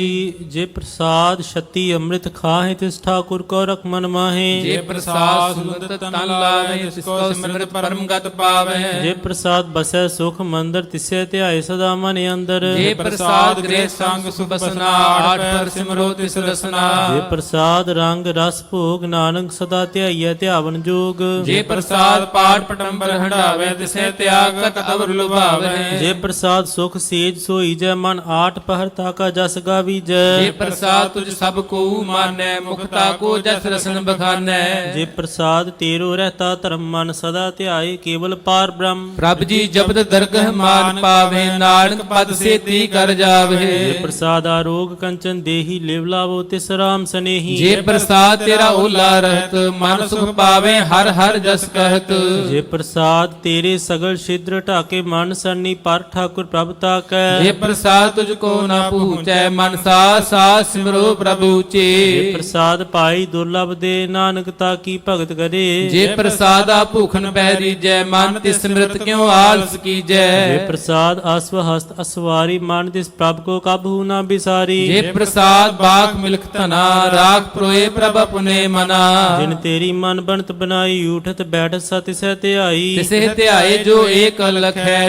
ਜੇ ਪ੍ਰਸਾਦ ਛਤੀ ਅੰਮ੍ਰਿਤ ਖਾਹੇ ਤਿਸ ਠਾਕੁਰ ਕੋ ਰਖ ਮਨ ਮਾਹੇ। ਜੇ ਪ੍ਰਸਾਦ ਸੁਗੰਧ ਤਨ ਲਾਵੇ ਤਿਸ ਕੋ ਸਿਮਰਤ ਪਰਮ ਗਤ ਪਾਵੇ। ਜੇ ਪ੍ਰਸਾਦ ਬਸੈ ਸੁਖ ਮੰਦਰ ਤਿਸੈ ਧਿਆਏ ਸਦਾ ਮਨ ਅੰਦਰ। ਜੇ ਪ੍ਰਸਾਦ ਗ੍ਰਹਿ ਸੰਗ ਸੁਖ ਬਸਨਾ ਆਠ ਪਰ ਸਿਮਰੋ ਤਿਸ ਰਸਨਾ। ਜੇ ਪ੍ਰਸਾਦ ਰੰਗ ਰਸ ਭੋਗ ਨਾਨਕ ਸਦਾ ਧਿਆਈਐ ਧਿਆਵਨ ਜੋਗ। ਜੇ ਪ੍ਰਸਾਦ ਪਾਠ ਪਟੰਬਰ ਹੰਡਾਵੇ ਤਿਸੈ ਤਿਆਗ ਕਤ ਅਵਰ ਲੁਭਾਵੇ। ਜੇ ਪ੍ਰਸਾਦ ਸੁਖ ਸੇਜ ਸੋਈ ਜੈ ਮਨ ਆਠ ਪਹਿਰ ਤਾਕਾ ਜਸ ਗਾਵੀਜੈ ਜੇ ਪ੍ਰਸਾਦ ਤੁਝ ਸਭ ਕੋ ਮਾਨੈ ਮੁਖਤਾ ਕੋ ਜਸ ਰਸਨ ਬਖਾਨੈ। ਜੇ ਪ੍ਰਸਾਦ ਤੇਰੋ ਰਹਤਾ ਧਰਮ ਮਨ ਸਦਾ ਧਿਆਏ ਕੇਵਲ ਪਾਰ ਬ੍ਰਹਮ। ਪ੍ਰਭ ਜੀ ਜਬਦ ਦਰਗਹ ਮਾਨ ਪਾਵੇ ਨਾਨਕ ਪਦ ਸੇਤੀ ਕਰ ਜਾਵੇ। ਜੇ ਪ੍ਰਸਾਦ ਆਰੋਗ ਕੰਚਨ ਦੇਹੀ ਲਿਵ ਲਾਵੋ ਤਿਸ ਰਾਮ ਸਨੇਹੀ। ਜੇ ਪ੍ਰਸਾਦ ਤੇਰਾ ਓਲਾ ਰਹਿਤ ਮਨ ਸੁਖ ਪਾਵੇ ਹਰ ਹਰ ਜਸ ਕਹਿਤ। ਜੇ ਪ੍ਰਸਾਦ ਤੇਰੇ ਸਗਲ ਛਿਦਰ ਢਾਕੇ ਮਨ ਸਰਨੀ ਪਰ ਠਾਕੁਰ ਪ੍ਰਭ ਤਾਕੈ। ਜੇ ਪ੍ਰਸਾਦ ਤੁਝ ਕੋ ਨਾ ਪੂਚੈ ਮਨ ਸਾ ਸਾ ਸਿਮਰੋ ਪ੍ਰਭੂ ਜੇ ਚੇ ਪ੍ਰਸਾਦ ਪਾਈ ਦੁਰਲਭ ਦੇ ਨਾਨਕ ਤਾ ਕੀ ਭਗਤ ਕਰੇ? ਜੇ ਪ੍ਰਸਾਦਾ ਭੂਖਨ ਪੈ ਰੀਜੈ ਮਨ ਤਿਸ ਸਿਮਰਤ ਕਿਉ ਆਲਸ ਜੇ ਕੀਜੈ ਪ੍ਰਸਾਦ ਅਸਵ ਹਸਤ ਅਸਵਾਰੀ ਮਨ ਤਿਸ ਪ੍ਰਭ ਕੋ ਕਬਹੂ ਨਾ ਬਿਸਾਰੀ। ਜੇ ਪ੍ਰਸਾਦ ਬਾਖ ਮਿਲਖ ਧਨਾ ਰਾਖ ਪ੍ਰੋਏ ਪ੍ਰਭ ਪੁਨੇ ਮਨਾ। ਜਿਨ ਤੇਰੀ ਮਨ ਬਣਤ ਬਣਾਈ ਉਠਤ ਬੈਠ ਸਤਿ ਸਹਿ ਧਿਆਈ। ਤਿਸੇ ਧਿਆਏ ਜੋ ਏਕ ਲਖੈ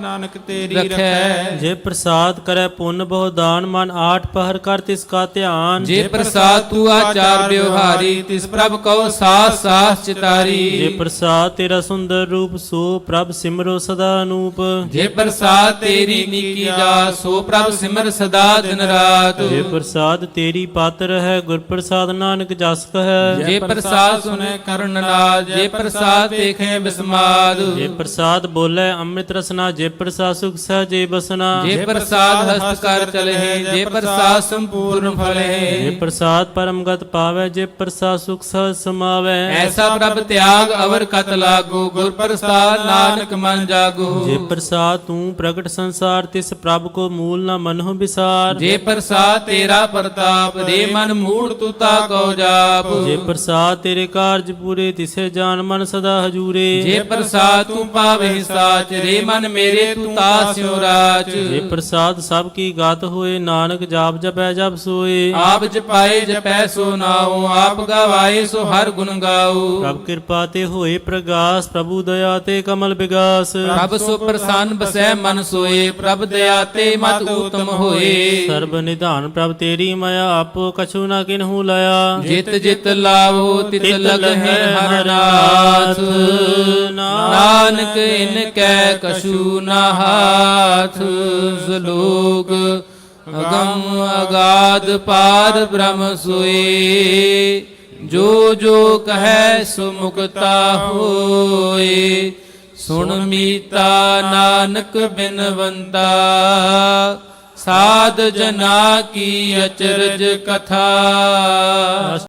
ਨਾਨਕ ਤੇਰੀ ਰਖੈ। ਜੇ ਪ੍ਰਸਾਦ ਕਰੈ ਪੁੰਨ ਬਹੁ ਦਾਨ ਮਨ ਆਠ ਪਹਰ ਕਰ ਤਿਸ ਕਾ ਧਿਆਨ। ਜੇ ਪ੍ਰਸਾਦ ਤੂ ਆਚਾਰ ਵਿਵਹਾਰੀ ਤਿਸ ਪ੍ਰਭ ਕਉ ਸਾਸ ਜੇ ਚਿਤਾਰੀ। ਪ੍ਰਸਾਦ ਤੇਰਾ ਸੁੰਦਰ ਰੂਪ ਸੋ ਪ੍ਰਭ ਸਿਮਰੋ ਸਦਾ ਅਨੂਪ। ਜੇ ਪ੍ਰਸਾਦ ਤੇਰੀ ਨੀਕੀ ਜਾ ਸੋ ਪ੍ਰਭ ਸਿਮਰ ਸਦਾ ਦਿਨ ਰਾਤ। ਜੇ ਪ੍ਰਸਾਦ ਤੇਰੀ ਪਾਤਰ ਹੈ ਗੁਰ ਪ੍ਰਸਾਦ ਨਾਨਕ ਜਸ ਕਹੈ। ਜੇ ਪ੍ਰਸਾਦ ਸੁਨੇ ਕਰਨ ਨਾਜ ਜੇ ਪ੍ਰਸਾਦ ਦੇਖੇ ਬਿਸਮਾਦ। ਜੇ ਪ੍ਰਸਾਦ ਬੋਲੇ ਅੰਮ੍ਰਿਤ ਰਸਨਾ ਜੇ ਪ੍ਰਸਾਦ ਸੁਖ ਸਹਜੇ ਬਸਨਾ। ਜੇ ਪ੍ਰਸਾਦ ਹਸਤ ਕਰ ਚਲੇ ਜੇ ਪ੍ਰਸਾਦ ਸੰਪੂਰਨ ਜੇ ਫਲੇ ਪ੍ਰਸਾਦ ਪਰਮਗਤ ਪਾਵੇ ਜੇ ਪ੍ਰਸਾਦ ਸੁਖ ਸਹਜ ਸਮਾਵੇ। ਐਸਾ ਪ੍ਰਭ ਤਿਆਗ ਅਵਰ ਕਤ ਲਾਗੋ ਗੁਰ ਪ੍ਰਸਾਦ ਨਾਨਕ ਮਨ ਜਾਗੋ। ਜੇ ਪ੍ਰਸਾਦ ਤੂੰ ਪ੍ਰਗਟ ਸੰਸਾਰ ਤਿਸ ਪ੍ਰਭ ਕੋ ਮੂਲ ਨਾ ਮਨਹੁ ਵਿਸਾਰ। ਜੇ ਪ੍ਰਸਾਦ ਤੇਰਾ ਪ੍ਰਤਾਪ ਦੇ ਮਨ ਮੂੜ ਤੁਤਾ ਕੋ ਜਾਪ। ਜੇ ਪ੍ਰਸਾਦ ਤੇਰੇ ਕਾਰਜ ਪੂਰੇ ਤਿਸੇ ਜਾਨ ਮਨ ਸਦਾ ਹਜੂਰੇ। ਜੇ ਪ੍ਰਸਾਦ ਤੂੰ ਪਾਵੇ ਸਾਚ ਰੇ ਮਨ ਮੇਰੇ ਤੂੰ ਤਾਸਿਓ ਰਾਚ। ਜੇ ਪ੍ਰਸਾਦ ਸਭ ਕੀ ਗਤ ਹੋਏ ਨਾਨਕ ਜਾਪ ਜਪੈ ਜਪ ਸੋਏ। ਆਪ ਜਪਾਏ ਜਪੈ ਸੋ ਨਾਉ ਆਪ ਗਵਾਏ ਸੋ ਹਰ ਗੁਣ ਗਾਉ। ਪ੍ਰਭ ਕਿਰਪਾ ਤੇ ਹੋਏ ਪ੍ਰਗਾਸ ਪ੍ਰਭੂ ਦਇਆ ਤੇ ਕਮਲ ਵਿਗਾਸ। ਪ੍ਰਭ ਸੋ ਪ੍ਰਸੰਨ ਬਸੈ ਮਨ ਸੋਏ ਪ੍ਰਭ ਦਇਆ ਤੇ ਮਤ ਉਤਮ ਹੋਏ। ਸਰਬ ਨਿਧਾਨ ਪ੍ਰਭ ਤੇਰੀ ਮਾਇਆ ਆਪੋ ਕਛੂ ਨਾ ਕਿਨਹੂ ਲਿਆ ਜਿਤ ਜਿਤ ਲਾਵੋ ਤਿਤ ਲਗਹਿ ਹਰ ਨਾਥ। ਨਾਨਕ ਇਨ ਕੈ ਕਛੂ ਨਾ ਹਾਥ। ਜ਼ਲੋਗ ਅਗਮ ਅਗਾਧ ਪਾਰ ਬ੍ਰਹਮ ਸੁਏ ਜੋ ਜੋ ਕਹੈ ਸੋ ਮੁਕਤਾ ਹੋਏ ਸੁਣ ਮੀਤਾ ਨਾਨਕ ਬਿਨਵੰਤਾ ਸਾਧ ਜਨਾ ਕੀ ਅਚਰਜ ਕਥਾ